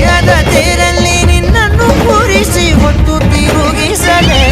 ಹೃದಯದ ತೇರಲ್ಲಿ ನಿನ್ನನ್ನು ಕೂರಿಸಿ ಹೊತ್ತು ತಿರುಗಿಸಲೇನೆ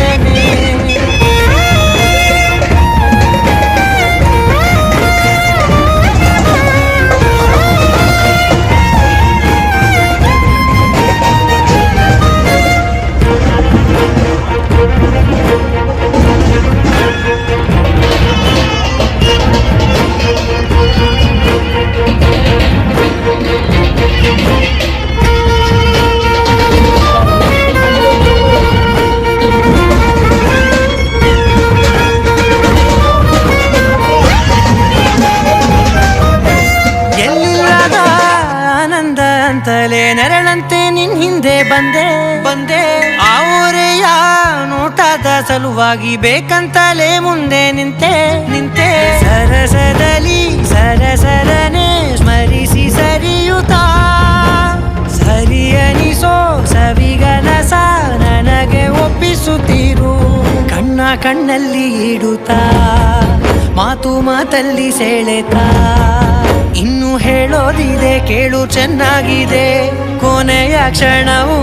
ಸಲುವಾಗಿ ಬೇಕಂತಲೇ ಮುಂದೆ ನಿಂತೆ ನಿಂತೆ. ಸರಸದಲ್ಲಿ ಸರಸರನೆ ಸ್ಮರಿಸಿ ಸರಿಯುತ್ತ. ಸರಿಯನಿಸೋ ಸವಿಗನಸ ನನಗೆ ಒಪ್ಪಿಸುತ್ತೀರು. ಕಣ್ಣ ಕಣ್ಣಲ್ಲಿ ಇಡುತ್ತಾ, ಮಾತು ಮಾತಲ್ಲಿ ಸೆಳೆತ ಇನ್ನು ಹೇಳೋದಿದೆ, ಕೇಳು ಚೆನ್ನಾಗಿದೆ. ಕೊನೆಯ ಕ್ಷಣವು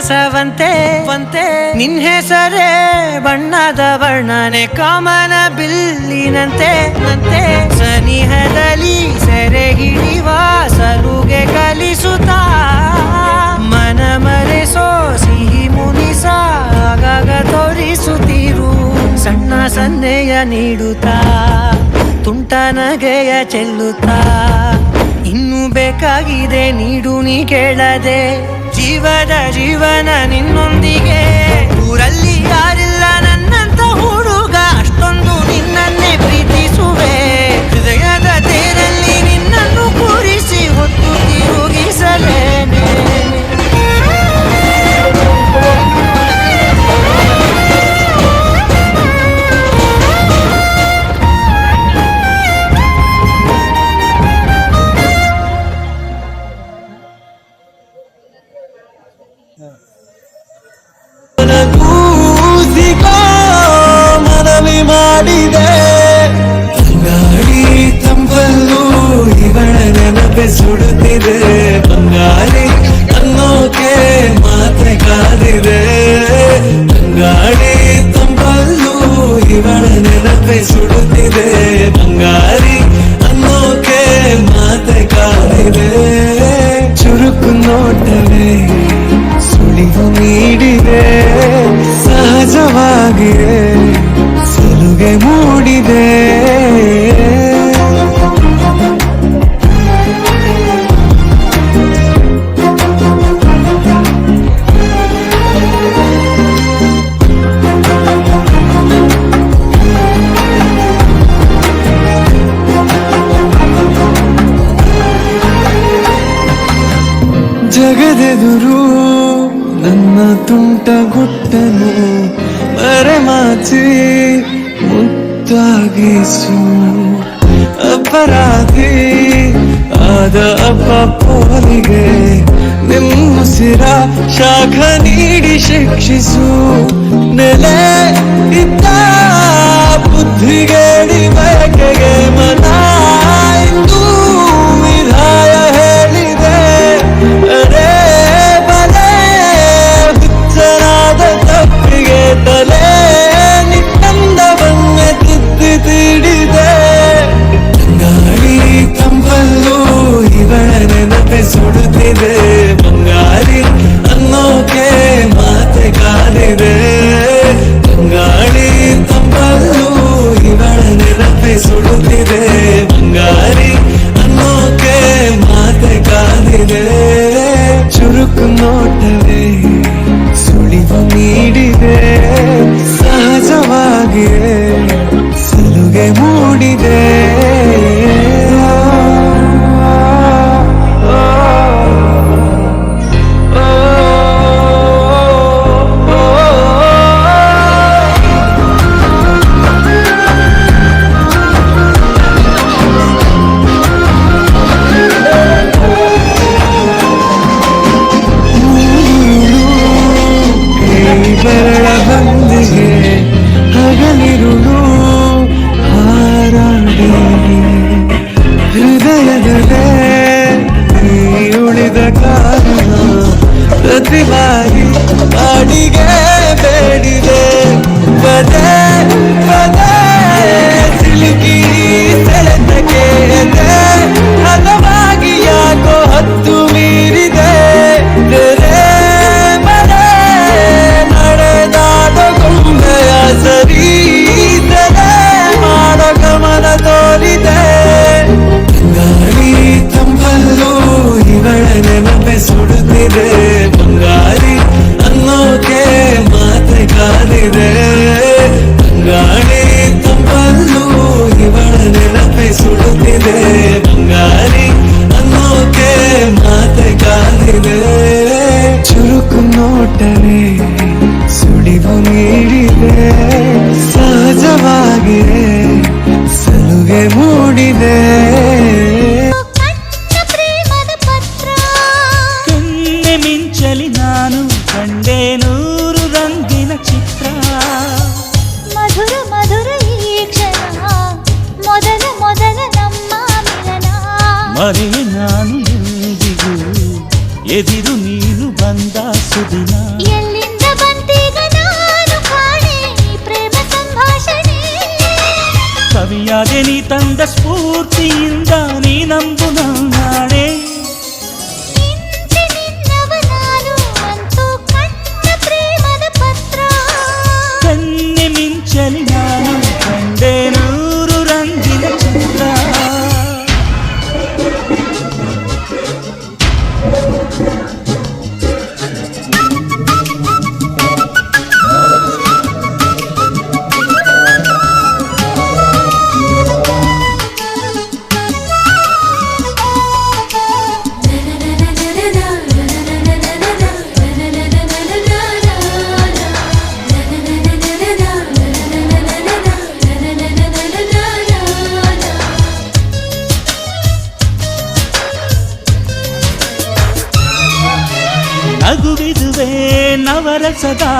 ಸಂತಸವಂತೆ ವಂತೆ ನಿನ್ ಹೆಸರೇ ಬಣ್ಣದ ವರ್ಣನೆ ಕಾಮನ ಬಿಲ್ಲಿನಂತೆ. ನಂತೆ. ಸನಿಹದಲ್ಲಿ ಸೆರೆ ಹಿಡಿವ ಸಲುಗೆ ಕಲಿಸುತ್ತಾ. ಮನ ಮರೆಸೋ ಸಿಹಿ ಮುನಿಸ ಆಗಾಗ ತೋರಿಸುತ್ತಿರು. ಸಣ್ಣ ಸನ್ನೆಯ ನೀಡುತ್ತಾ ತುಂಟ ನಗೆಯ ಚೆಲ್ಲುತ್ತಾ. ಇನ್ನು ಬೇಕಾಗಿದೆ ನೀಡು ನೀ ಕೇಳದೆ. ಜೀವದ ಜೀವನ ನಿನ್ನೊಂದಿಗೆ. ಊರಲ್ಲಿ ಮನವಿ ಮಾಡಿದೆ. ಬಂಗಾಳಿ ತಂಪಲ್ಲೂ ಇವಳ ನೆನಪೆ ಸುಡುತ್ತಿದೆ. ಬಂಗಾಳಿ ಅನ್ನೋಕೆ ಮಾತ್ರ ಕಾದಿದೆ. ಸಲುಗೆ ಮೂಡಿದೆ. ಜಗದೆದುರು ನನ್ನ ತುಂಟ ಗುಟ್ಟನು ಮರೆಮಾಚಿ ಮುತ್ತಾಗಿಸು ಅಪರಾಧಿ ಆದ ಅಪ್ಪ ಪೋಲಿಗೆ ನಿಮ್ಮುಸಿರ ಶಾಖ ನೀಡಿ ಶಿಕ್ಷಿಸು. ನೆಲೆ ಇದ್ದ ಬುದ್ಧಿಗೇಡಿ ಬಯಕೆಗೆ ಮರೆಯೆ ನಾನು ಎಂದಿಗೂ ಎದಿರು ನೀನು ಬಂದ ಸುದಿನ ಎಲ್ಲಿಂದ ಬಂದೀಗ ನಾನು ಕಾಣೆ ಪ್ರೇಮ ಸಂಭಾಷಣೆ ಕವಿಯಾದೆ ನೀ ತಂದ ಸ್ಫೂರ್ತಿಯಿಂದ ನೀ ನಂಬು ನನ್ನ ದೇವರ ಸದಾ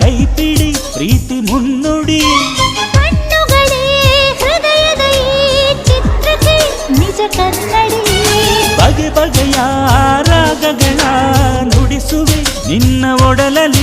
ಕೈಪಿಡಿ ಪ್ರೀತಿ ಮುನ್ನುಡಿ. ಬಗೆ ಬಗೆಯ ರಾಗಗಳ ನುಡಿಸುವೆ ನಿನ್ನ ಒಡಲಲ್ಲಿ.